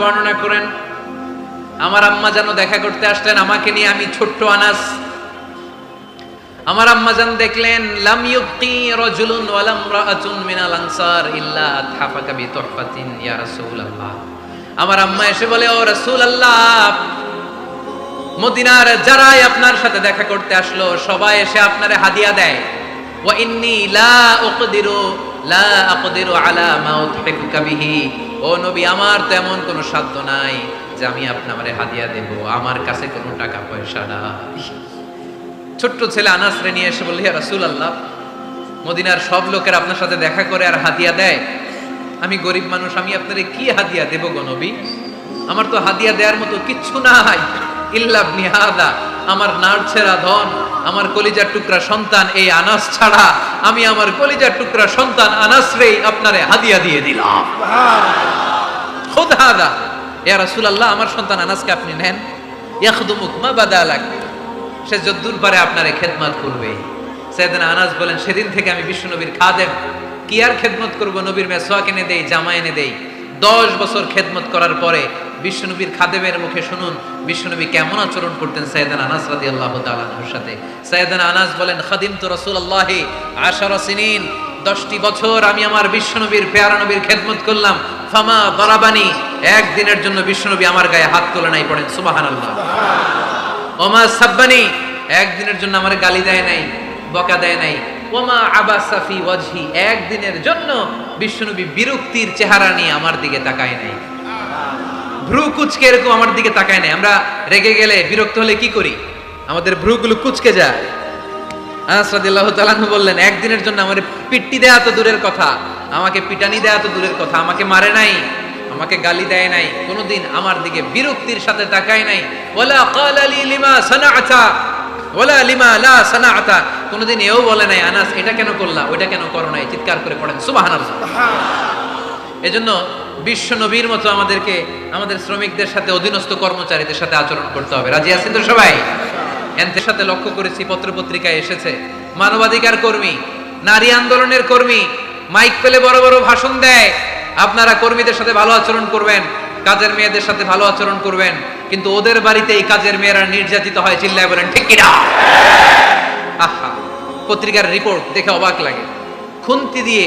বর্ণনা করেন, আমার আম্মা যেন দেখা করতে আসলেন, আমাকে নিয়ে আমি ছোট্ট আনাস। আমার আম্মা দেখলেন আমার আম্মা এসে বলে, ও রাসূলুল্লাহ, মদিনার যারাই আপনার সাথে দেখা করতে আসলো, সবাই এসে আপনারে হাদিয়া দেয়। ওয়া ইন্নী লা উকদিরু লা আকদিরু আলা মা উতহিকুকা বিহি। ও নবী, আমার তো এমন কোনো সাধ্য নাই যে আমি আপনারে হাদিয়া দেব। আমার কাছে কোনো টাকা পয়সা নাই। ছোট্ট ছেলে আনাসরে নিয়ে এসে বললি রাসুল আল্লাহ মদিনার সব লোকের আপনার সাথে দেখা করে আর হাদিয়া দেয়? আমি গরিব মানুষ, আমি আপনারে কি হাদিয়া দেব গো নবী? আমার তো হাদিয়া দেওয়ার মতো কিচ্ছু নাই। ইল্লাবনি হাদা, আমার নার ছেঁড়া ধন আমার কলিজার টুকরা সন্তান এই আনাস ছাড়া আমি আমার কলিজার টুকরা সন্তান আনাসরেই আপনারে হাদিয়া দিয়ে দিলাম। খোদ ইয়া রাসূলুল্লাহ আমার সন্তান আনাসকে আপনি নেন। ইয়াখদুমুক মা বাদালাক। সে যদ্দুর পারে আপনারে খেদমত করবে। সেদিন আনাস বলেন সেদিন থেকে আমি বিশ্ব নবীর খাদেম। কি আর খেদমত করব? নবীর মেসোয়াক এনে দেই জামা এনে দেই। দশ বছর খেদমত করার পরে বিশ্বনবীর খাদেমের মুখে শুনুন, বিশ্বনবী কেমন আচরণ করতেন সৈয়দান আনাস রাদি আল্লাহ তালাহুর সাথে। সৈয়দান আনাস বলেন খাদিম তো রসুল আল্লাহি আশার সিনিন, দশটি বছর আমি আমার বিশ্বনবীর পেয়ারা নবীর খেদমত করলাম। ফামা বরাবানি একদিনের জন্য বিশ্বনবী আমার গায়ে হাত তোলে নাই পড়েন সুবাহান আল্লাহ ওমা সাব্বানি, একদিনের জন্য আমার গালি দেয় নাই, বকা দেয় নাই। ওমা আবা সাফি ওয়াজহি, একদিনের জন্য বিশ্বনবী বিরক্তির চেহারা নিয়ে আমার দিকে তাকায় নাই। ভ্রু কুচকে এরকম আমার দিকে তাকায় নাই। আমরা রেগে গেলে বিরক্ত হলে কি করি? আমাদের ভ্রুগুলো কুচকে যায়। আনাস রাদিয়াল্লাহু তাআলা বললেন একদিনের জন্য আমার পিট্টি দেয়া তো দূরের কথা। আমাকে পিটানি দেয়া তো দূরের কথা। আমাকে মারে নাই। আমাকে গালি দেয় নাই। কোনোদিন আমার দিকে বিরক্তির সাথে তাকায় নাই। ওয়ালা ক্বালা লি লিমা সানাআতা। ওয়ালা লিমা লা সানাআতা। কোনোদিন এও বলে নাই আনাস এটা কেন করলা? ওইটা কেন করো নাই? চিৎকার করে পড়েন। সুবহানাল্লাহ। এজন্য বিশ্ব নবীর মতো আমাদেরকে, আমাদের শ্রমিকদের সাথে, অধীনস্থ কর্মচারীদের সাথে আচরণ করতে হবে। রাজি আছেন তো সবাই? এনদের সাথে লক্ষ্য করেছি, পত্রপত্রিকায় এসেছে, মানবাধিকার কর্মী, নারী আন্দোলনের কর্মী, মাইক পেলে বড় বড় ভাষণ দেয়। আপনারা কর্মীদের সাথে ভালো আচরণ করবেন, কাজের মেয়েদের সাথে ভালো আচরণ করবেন, কিন্তু ওদের বাড়িতে এই কাজের মেয়েরা নির্যাতিত হয়, চিল্লায় বলেন, ঠিক কিনা? আহা, পত্রিকার রিপোর্ট দেখে অবাক লাগে। খুন্তি দিয়ে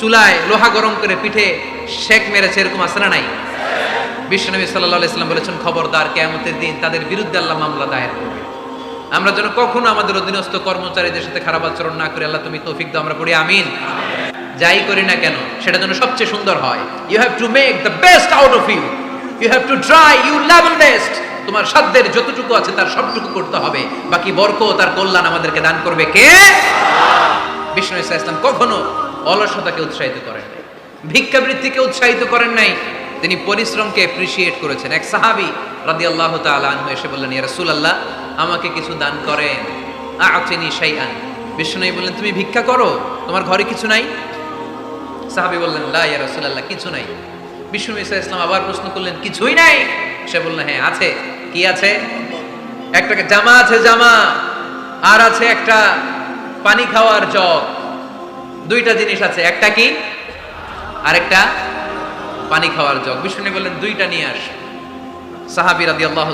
চুলায় লোহা গরম করে পিঠে শেক মেরেছে, এরকম না নাই? বিশ্বনবী সাল্লাহ ইসলাম বলেছেন, খবরদার কেয়ামতের দিন তাদের বিরুদ্ধে আল্লাহ মামলা দায়ের করবে। আমরা যেন কখনো আমাদের অধীনস্থ কর্মচারীদের সাথে খারাপ আচরণ না করে, আল্লাহ তুমি তৌফিক দাও, আমরা পড়ি, আমিন। যাই করি না কেন, সেটা যেন সবচেয়ে সুন্দর হয়। You have to make the best out of you you have to try you level best তোমার সাধ্যের যতটুকু আছে, তার সবটুকু করতে হবে। বাকি বরক তার কল্যাণ আমাদেরকে দান করবে কে? বিষ্ণু ইসা ইসলাম কখনো অলসতাকে উৎসাহিত করেন নাই। ভিক্ষাবৃত্তিকে উৎসাহিত করেন নাই। তিনি পরিশ্রমকে অ্যাপ্রিসিয়েট করেছেন। এক সাহাবি রাদি আল্লাহ আনহু এসে বললেন, ইয়া রাসূলুল্লাহ, আমাকে কিছু দান করেন। আতিনি শাইআন। বিষ্ণু বললেন, তুমি ভিক্ষা করো? তোমার ঘরে কিছু নাই? সাহাবি বললেন, লা ইয়া রাসূলুল্লাহ, কিছু নাই। বিষ্ণু ইসা ইসলাম আবার প্রশ্ন করলেন, কিছুই নাই? সে বললেন হ্যাঁ আছে। কি আছে? একটা জামা আছে জামা আর আছে একটা, পানি খাওয়ার জগ। দুইটা জিনিস আছে, একটা কি? আরেকটা পানি খাওয়ার জগ। বিষ্ণু বললেন, দুইটা নিয়ে আস। সাহাবি রাদি আল্লাহ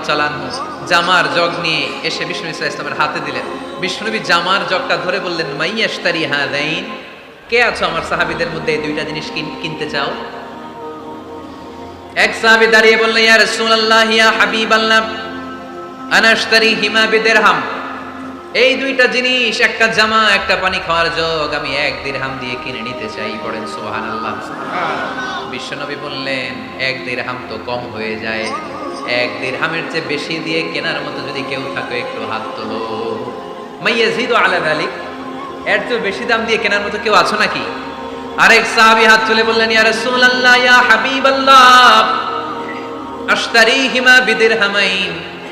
জামার জগ নিয়ে এসে বিষ্ণু ইসা ইসলামের হাতে দিলেন। বিষ্ণুনবী জামার জগটা ধরে বললেন মাইয়াস্তারি হা দাইন কে আছো আমার সাহাবিদের মধ্যে এই দুইটা জিনিস কিন- কিনতে চাও? এক সাহাবি দাঁড়িয়ে বললেন, ইয়া রাসূলুল্লাহ, ইয়া হাবিবাল্লাহ আনাশতারি হিমা বিদিরহাম। এই দুইটা জিনিস, একটা জামা, একটা পানি খাওয়ার জগ আমি এক দিরহাম দিয়ে কিনে নিতে চাই, পড়েন সুবহানাল্লাহ। বিশ্বনবী বললেন, এক দিরহাম তো কম হয়ে যায়। এক দিরহামের চেয়ে বেশি দিয়ে কেনার মতো যদি কেউ থাকে, একটু হাত তোলো। মাইয়াজিদু আলা যালিক, এর চেয়ে বেশি দাম দিয়ে কেনার মতো কেউ আছো নাকি? আরেক সাহাবী হাত তুলে বললেন, ইয়া রাসূলুল্লাহ, ইয়া হাবিবাল্লাহ, আশতারিহিমা বিদিরহামাইন।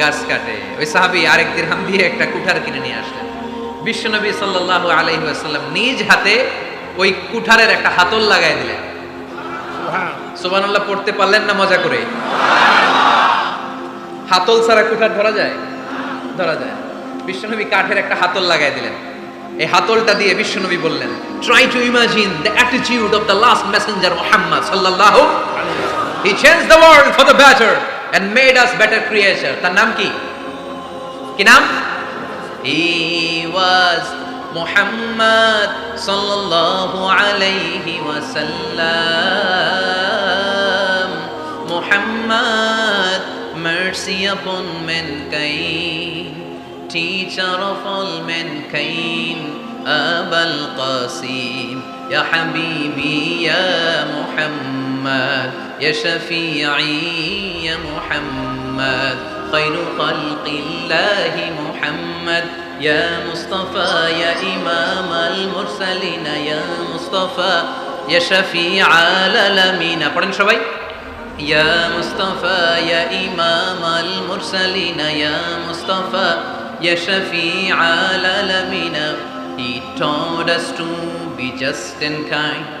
গাছ কাটে। ওই সাহাবি আরেক দিরহাম দিয়ে একটা কুঠার কিনে নিয়ে আসলেন। বিশ্বনবী সাল্লাল্লাহু আলাইহি ওয়াসাল্লাম নিজ হাতে ওই কুঠারের একটা হাতল লাগাই দিলেন। সুবহানাল্লাহ। পড়তে পারলেন না মজা করে? হাতল ছাড়া কুঠার ধরা যায়? ধরা যায়। বিশ্বনবী কাঠের একটা হাতল লাগাই দিলেন। এই হাতলটা দিয়ে বিশ্বনবী বললেন try to imagine the attitude of the last messenger Muhammad সাল্লাল্লাহু he change the world for the better and made us better creature তার নাম কি কি নাম হি ওয়াজ মুহাম্মদ সাল্লাল্লাহু আলাইহি ওয়াসাল্লাম Muhammad mercy upon mankind teacher of all mankind أبا القاسم يا حبيبي يا محمد يا شفيعي يا محمد خير خلق الله محمد يا مصطفى يا إمام المرسلين يا مصطفى يا شفيع العالمين পড়েন সবাই يا مصطفى يا إمام المرسلين يا مصطفى يا شفيع العالمين He taught us to be just and kind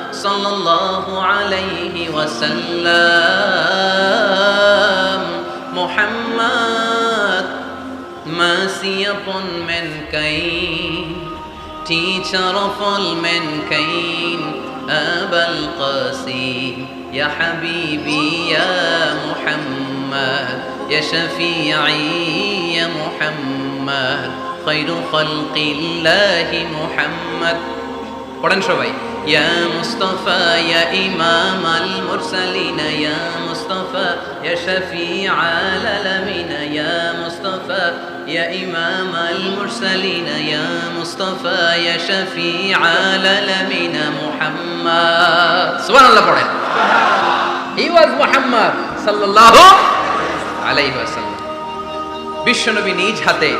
صلى الله عليه وسلم. محمد مسيط من كين تيجر من كين أبا القاسم. يا حبيبي يا محمد يا شفيعي يا محمد. خير خلق الله محمد. পড়েন সবাই। ইয়া মুস্তাফা, ইয়া ইমাম আল মুরসালিন ইয়া মুস্তাফা, ইয়া শফিআ আল আলামিন ইয়া মুস্তাফা, ইয়া ইমাম আল মুরসালিন ইয়া মুস্তাফা, ইয়া শফিআ আল আলামিন মুহাম্মদ। সুবহানাল্লাহ পড়েন। হি ওয়াজ মুহাম্মদ সাল্লাল্লাহু আলাইহি ওয়াসাল্লাম। বিশ্বনবী নিজ হাতে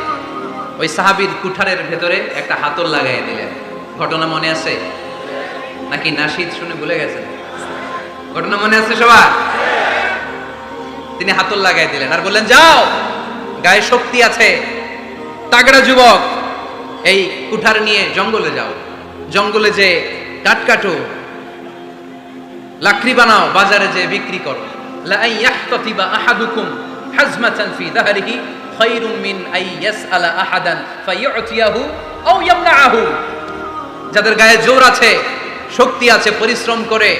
ওই সাহাবীর কুঠারের ভেতরে একটা হাতল লাগাই দিলেন। ঘটনা মনে আছে? নাকি নাশিদ শুনে ভুলে গেছেন ঘটনা মনে আছে সবার? তিনি হাতল লাগাই দিলেন আর বললেন, যাও, গায়ে শক্তি আছে। তাগড়া যুবক, এই কুঠার নিয়ে জঙ্গলে যাও। জঙ্গলে যে কাঠ কাটো, লাকড়ি বানাও, বাজারে যে বিক্রি করো। আই ইয়াহতাতিবা আহাদুকুম হাজমাতান ফি দাহরিহি খায়রুম মিন আই ইয়াসআলা আহাদান ফায়ু'তিয়াহু আও ইয়ামনাআহু। যাদের গায়ে জোর আছে, শক্তি আছে, পরিশ্রম করে,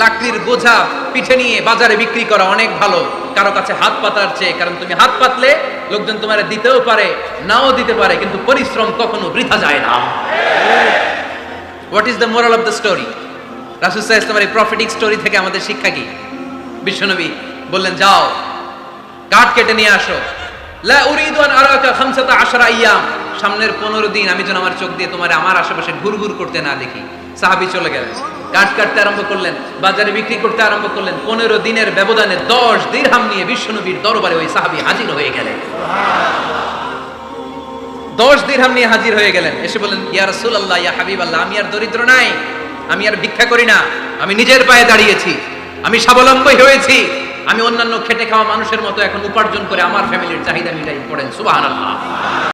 লাকড়ির বোঝা পিঠে নিয়ে বাজারে বিক্রি করা অনেক ভালো। কারও কাছে হাত পাতার চেয়ে, কারণ তুমি হাত পাতলে লোকজন তোমার দিতেও পারে, নাও দিতে পারে, কিন্তু পরিশ্রম কখনো বৃথা যায় না। What is the moral of the story রাসুসাহ ইসলামের এই প্রফিটিক স্টোরি থেকে আমাদের শিক্ষা কি? বিশ্বনবী বললেন, যাও কাঠ কেটে নিয়ে আসো। লা উরিদু আন আরাকা খামসাতা আশরা আইয়াম। সামনের 15 দিন আমি যেন আমার চোখ দিয়ে তোমার আমার আশেপাশে ঘুরঘুর করতে না দেখি। সাহাবী চলে গেলেন। কাঠ কাটতে আরম্ভ করলেন, বাজারে বিক্রি করতে আরম্ভ করলেন। 15 দিনের ব্যবধানে 10 দিরহাম নিয়ে বিশ্বনবীর দরবারে ওই সাহাবী হাজির হয়ে গেলেন। দশ দিরহাম নিয়ে হাজির হয়ে গেলেন। এসে বলেন ইয়া রাসূলুল্লাহ, ইয়া হাবিবাল্লাহ, আমি আর দরিদ্র নাই। আমি আর ভিক্ষা করি না। আমি নিজের পায়ে দাঁড়িয়েছি। আমি স্বাবলম্বী হয়েছি। আমি অন্যান্য খেটে খাওয়া মানুষের মতো এখন উপার্জন করে আমার ফ্যামিলির চাহিদা মিটাই পড়েন। সুবহানাল্লাহ।